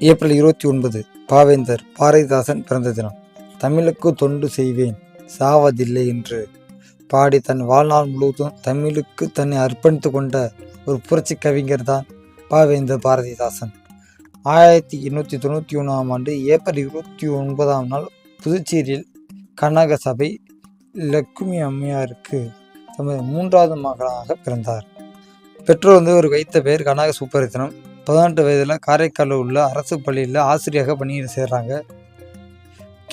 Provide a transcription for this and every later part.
April இருபத்தி ஒன்பது பாவேந்தர் பாரதிதாசன் பிறந்த தினம். தமிழுக்கு தொண்டு செய்வேன் சாவதில்லை என்று பாடி தன் வாழ்நாள் முழுவதும் தமிழுக்கு தன்னை அர்ப்பணித்து கொண்ட ஒரு புரட்சி கவிஞர் தான் பாவேந்தர் பாரதிதாசன். ஆயிரத்தி எண்ணூற்றி தொண்ணூற்றி ஒன்றாம் ஆண்டு ஏப்ரல் இருபத்தி ஒன்பதாம் நாள் புதுச்சேரியில் கனக சபை லக்ஷ்மி அம்மையாருக்கு தமது மூன்றாவது மகனாக பிறந்தார். பெற்றோர் வந்து ஒரு வைத்த பெயர் கனக சுப்பரத்தினம் பதினெட்டு வயதில் காரைக்காலில் உள்ள அரசு பள்ளியில் ஆசிரியராக பணியில் சேர்றாங்க.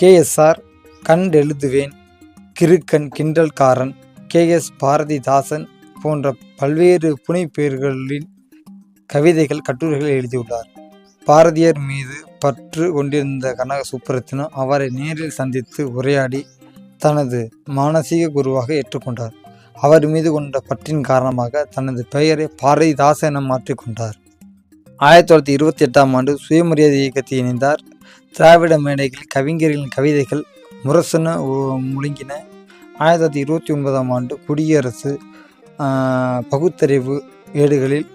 கேஎஸ்ஆர் கண் எழுதுவேன் கிறுக்கன் கிண்டல்காரன் கேஎஸ் பாரதிதாசன் போன்ற பல்வேறு புனைப்பெயர்களில் கவிதைகள் கட்டுரைகள் எழுதியுள்ளார். பாரதியார் மீது பற்று கொண்டிருந்த கனக சுப்பரத்தினம் அவரை நேரில் சந்தித்து உரையாடி தனது மானசீக குருவாக ஏற்றுக்கொண்டார். அவர் மீது கொண்ட பற்றின் காரணமாக தனது பெயரை பாரதிதாசன் என மாற்றிக்கொண்டார் ஆயிரத்தி தொள்ளாயிரத்தி இருபத்தி எட்டாம் ஆண்டு சுயமரியாதை இயக்கத்தை இணைந்தார். திராவிட மேடைகளில் கவிஞர்களின் கவிதைகள் முரசன முழுங்கின. ஆயிரத்தி தொள்ளாயிரத்தி இருபத்தி ஒன்பதாம் ஆண்டு குடியரசு பகுத்தறிவு ஏடுகளில்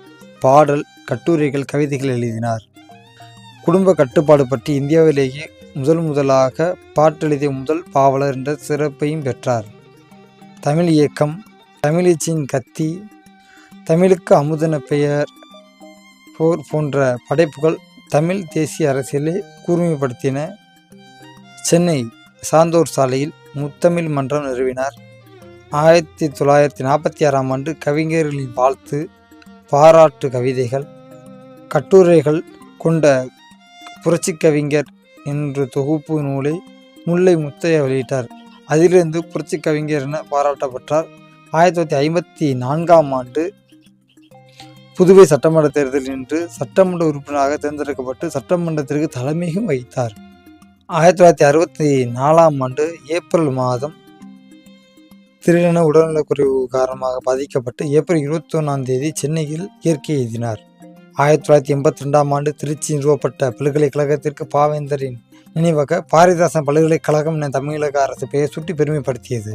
பாடல் கட்டுரைகள் கவிதைகள் எழுதினார். குடும்ப கட்டுப்பாடு பற்றி இந்தியாவிலேயே முதல் முதலாக பாட்டெழுதிய முதல் பாவலர் என்ற சிறப்பையும் பெற்றார். தமிழ் இயக்கம் தமிழச்சியின் கத்தி தமிழுக்கு அமுதன பெயர் போர் போன்ற படைப்புகள் தமிழ் தேசிய அரசியலை கூர்மைப்படுத்தின. சென்னை சாந்தோர் சாலையில் முத்தமிழ் மன்றம் நிறுவினார். ஆயிரத்தி தொள்ளாயிரத்தி நாற்பத்தி ஆறாம் ஆண்டு கவிஞர்களின் வாழ்த்து பாராட்டு கவிதைகள் கட்டுரைகள் கொண்ட புரட்சி கவிஞர் என்ற தொகுப்பு நூலை முல்லை முத்தையா வெளியிட்டார். அதிலிருந்து புரட்சி கவிஞர் என பாராட்டப்பட்டார். ஆயிரத்தி தொள்ளாயிரத்தி ஐம்பத்தி நான்காம் ஆண்டு புதுவை சட்டமன்ற தேர்தலில் நின்று சட்டமன்ற உறுப்பினராக தேர்ந்தெடுக்கப்பட்டு சட்டமன்றத்திற்கு தலைமையும் வகித்தார். ஆயிரத்தி தொள்ளாயிரத்தி அறுபத்தி நாலாம் ஆண்டு ஏப்ரல் மாதம் திடீரென உடல்நலக்குறைவு காரணமாக பாதிக்கப்பட்டு ஏப்ரல் இருபத்தி ஒன்றாம் தேதி சென்னையில் இயற்கை எழுதினார். ஆயிரத்தி தொள்ளாயிரத்தி எண்பத்தி ரெண்டாம் ஆண்டு திருச்சி நிறுவப்பட்ட பல்கலைக்கழகத்திற்கு பாவேந்தரின் நினைவாக பாரதிதாசன் பல்கலைக்கழகம் என தமிழக அரசு பெயர் சுட்டி பெருமைப்படுத்தியது.